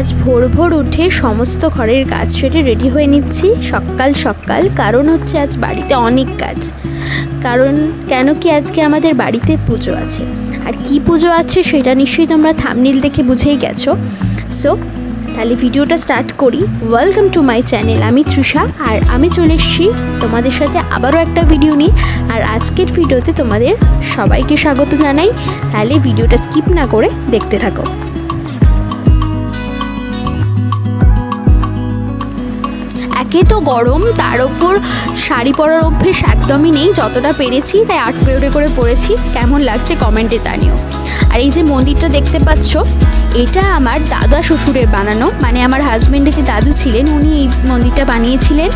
আজ ভোর ভোর উঠে সমস্ত ঘরের কাজ সেরে রেডি হয়ে নিচ্ছি। সকাল সকাল, কারণ হচ্ছে আজ বাড়িতে অনেক কাজ। কারণ কেন কি আজকে আমাদের বাড়িতে পুজো আছে। আর কি পুজো আছে সেটা নিশ্চয়ই তোমরা থামনিল দেখে বুঝেই গেছো। সো তাহলে ভিডিওটা স্টার্ট করি। ওয়েলকাম টু মাই চ্যানেল আমি তৃষা। আর আমি চলে এসেছি তোমাদের সাথে আবারও একটা ভিডিও নিই আর আজকের ভিডিওতে তোমাদের সবাইকে স্বাগত জানাই। তাহলে ভিডিওটা স্কিপ না করে দেখতে থাকো। একে তো গরম, তার ওপর শাড়ি পরার অভ্যেস একদমই নেই, যতটা পেরেছি তাই আট পেউরে করে পরেছি কেমন লাগছে কমেন্টে জানিও। আর এই যে মন্দিরটা দেখতে পাচ্ছ, এটা আমার দাদা শ্বশুরের বানানো। মানে আমার হাজব্যান্ডের যে দাদু ছিলেন, উনি এই মন্দিরটা বানিয়েছিলেন।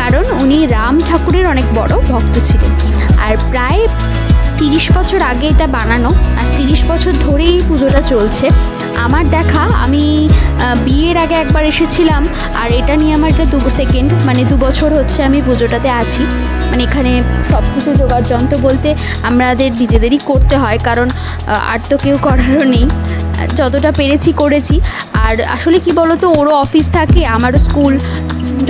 কারণ উনি রাম ঠাকুরের অনেক বড় ভক্ত ছিলেন। আর প্রায় তিরিশ বছর আগে এটা বানানো আর তিরিশ বছর ধরেই এই পুজোটা চলছে। আমার দেখা, আমি বিয়ের আগে একবার এসেছিলাম আর এটা নিয়ে আমার এটা দু সেকেন্ড মানে দু বছর হচ্ছে আমি পুজোটাতে আছি। মানে এখানে সব কিছু জোগাড় যন্ত্র বলতে আমাদের নিজেদেরই করতে হয়, কারণ আর তো কেউ করারও নেই। যতটা পেরেছি করেছি। আর আসলে কি বলতো, ওরও অফিস থাকে, আমারও স্কুল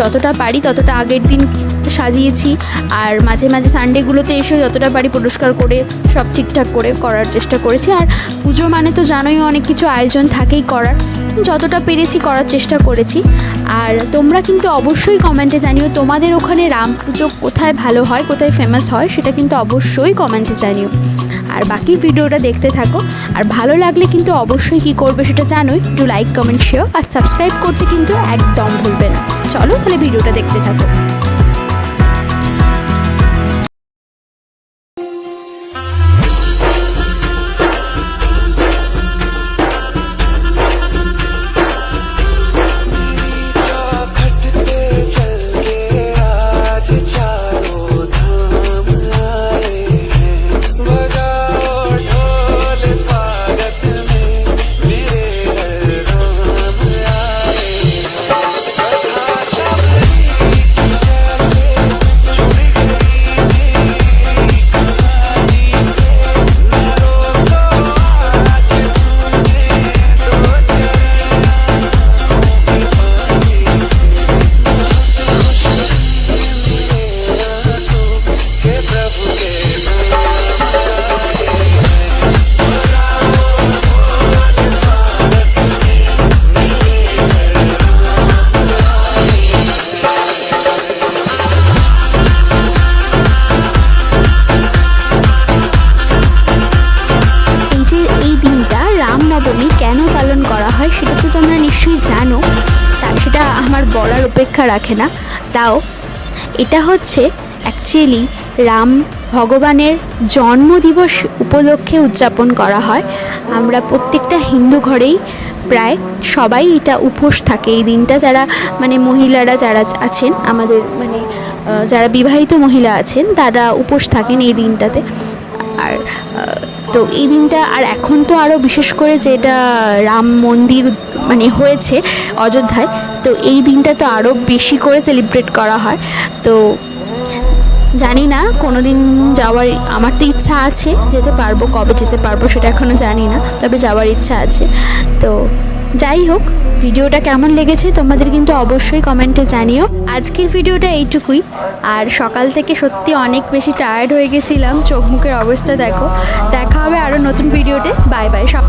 যতটা পারি ততটা আগের দিন সাজিয়েছি। আর মাঝে মাঝে সানডেগুলোতে এসে যতটা পারি পরিষ্কার করে, সব ঠিকঠাক করে করার চেষ্টা করেছি। আর পুজো মানে তো জানোই অনেক কিছু আয়োজন থাকেই করার। যতটা পেরেছি করার চেষ্টা করেছি। আর তোমরা কিন্তু অবশ্যই কমেন্টে জানিও তোমাদের ওখানে রাম পুজো কোথায় ভালো হয়, কোথায় ফেমাস হয়, সেটা কিন্তু অবশ্যই কমেন্টে জানিও। আর বাকি ভিডিওটা দেখতে থাকো। আর ভালো লাগলে কিন্তু অবশ্যই কি করবে সেটা জানোই, একটু লাইক কমেন্ট শেয়ার আর সাবস্ক্রাইব করতে কিন্তু একদম ভুলবে না। চলো তাহলে ভিডিওটা দেখতে থাকো। কেন পালন করা হয় সেটা তো তোমরা নিশ্চয়ই জানো, তা সেটা আমার বলার অপেক্ষা রাখে না। তাও এটা হচ্ছে অ্যাকচুয়ালি রাম ভগবানের জন্মদিবস উপলক্ষে উদযাপন করা হয়। আমরা প্রত্যেকটা হিন্দু ঘরেই প্রায় সবাই এটা উপোস থাকে। এই দিনটা যারা মানে মহিলারা যারা আছেন, আমাদের মানে যারা বিবাহিত মহিলা আছেন, তারা উপোস থাকেন এই দিনটাতে। আর তো এই দিনটা আর এখন তো আরও বিশেষ করে যেটা রাম মন্দির মানে হয়েছে অযোধ্যায়, তো এই দিনটা তো আরও বেশি করে সেলিব্রেট করা হয়। তো জানি না কোনো দিন যাওয়ার, আমার তো ইচ্ছা আছে যেতে পারব, কবে যেতে পারব সেটা এখনও জানি না, তবে যাওয়ার ইচ্ছা আছে। তো যাই হোক, ভিডিওটা কেমন লেগেছে তোমাদের কিন্তু অবশ্যই কমেন্টে জানিও। আজকের ভিডিওটা এইটুকুই। আর সকাল থেকে সত্যি অনেক বেশি টায়ার্ড হয়ে গেছিলাম। চোখ মুখের অবস্থা দেখো। দেখা হবে আরও নতুন ভিডিওতে। বাই বাই, সব